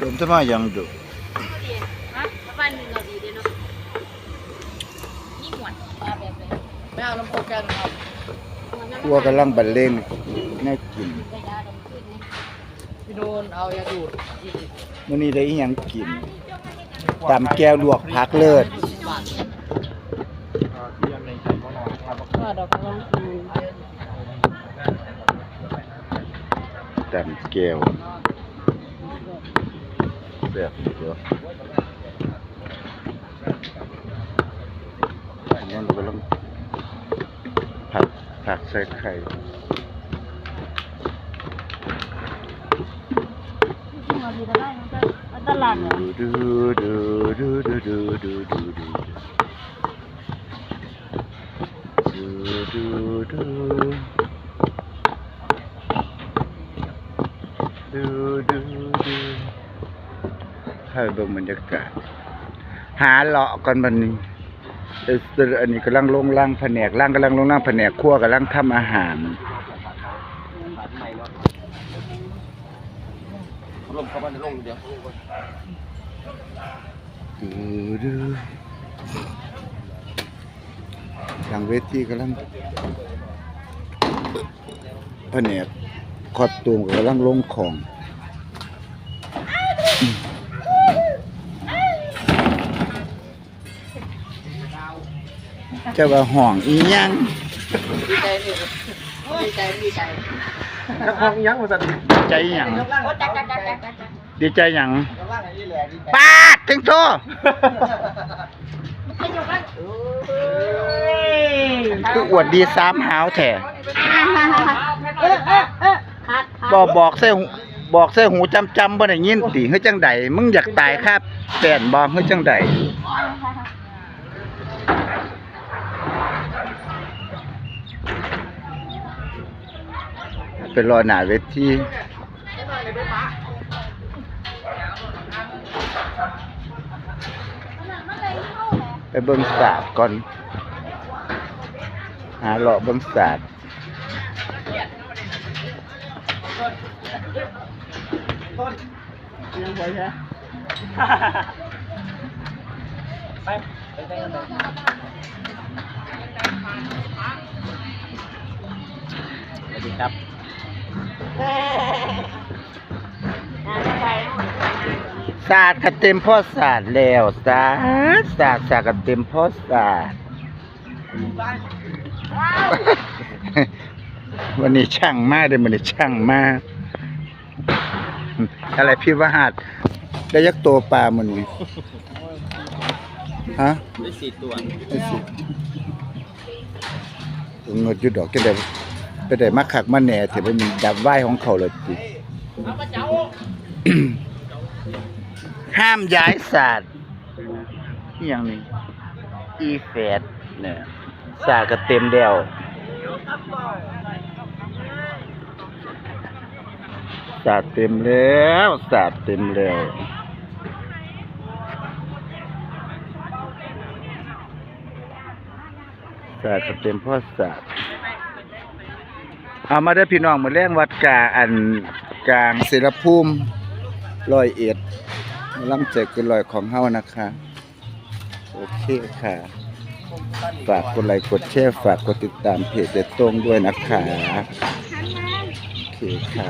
เดินทมายังดุฮะบ้านหนึ่งเราดีเด้เนาะนี่หมวดมาแบบเลยไม่เอาน้ำโคแกนครับครัวกำลังบรรเลงแน่กินได้ยาดมขึ้นนี่พี่โดนเอายาดูดอีกมื้อนี้ได้อีหยังกินตำแก้วลวกผักเลิศบาทว่าดอกกระลองคืนตำแก้ว แซ่บเดี๋ยวอันนี้เรากำลังผัดผักใส่ไข่มาเบิ่งบรรยากาศ หาเลาะกันบันนี้อันนี้กำลังลงล่างแผนกล่างกำลังลงล่างแผนกคั่วกำลังทำอาหารลมเข้ามาในลมเดียวดูดูทางเวทีกำลังแผนกคอดตูมกำลังลงของ จะว่าห้องอีหยังดีใจนี่ดีใจดีใจนักร้องยังมาสั่นใจหยังกำลังโอ้จักจักจักจักจักดีใจหยังกำลังอันนี้แหละดีใจปาดถึงโตไม่ยกกันคืออวดดีสามหาวแท้เออเออเออขาดขาดบอกบอกใส่หูบอกใส่หูจำจำบ่ได้ยินติเฮ้ยจังใดมึงอยากตายครับแป้นบ่เฮ้ยจังใด ไปรอหน้าเวทีไปเบิ่งศาสตร์ก่อน หาเลาะเบิ่งศาสตร์ยังไหวใช่ไปไปไปกันสวัสดีครับ ศาสตร์ก็เต็มพ่อศาสตร์แล้วศาสตร์ศาสตร์ศาสตร์ก็เต็มพ่อศาสตร์วันนี้ช่างมากเลยวันนี้ช่างมาก อะไรพี่ว่าหัดได้ยักษ์ตัวปลามันนี่ฮะได้สี่ตัวได้สิเงินอยุดดอกจะได้ ไปได้มาขักมาแหน่ถือว่มีดับไหว้ของเขาเลยจิห้ามย้ายศาสตร์อหย่างนี้อีเฟดเนี่ยศาสตร์ก็เต็มแล้วศาสตร์เต็มแล้วศาสตร์เต็มแล้วศาสตร์ก็เต็มเพ่อศาสตร์ เอามาได้พี่น้องมาแรงวัดกาอันกลางศิลภูมิลอยเอ็ดล่ำเจอกันลอยของเฮานะคะ โอเคค่ะ ฝากกดไลค์กดแชร์ฝากกดติดตามเพจเด็ดตรงด้วยนะคะ โอเคค่ะ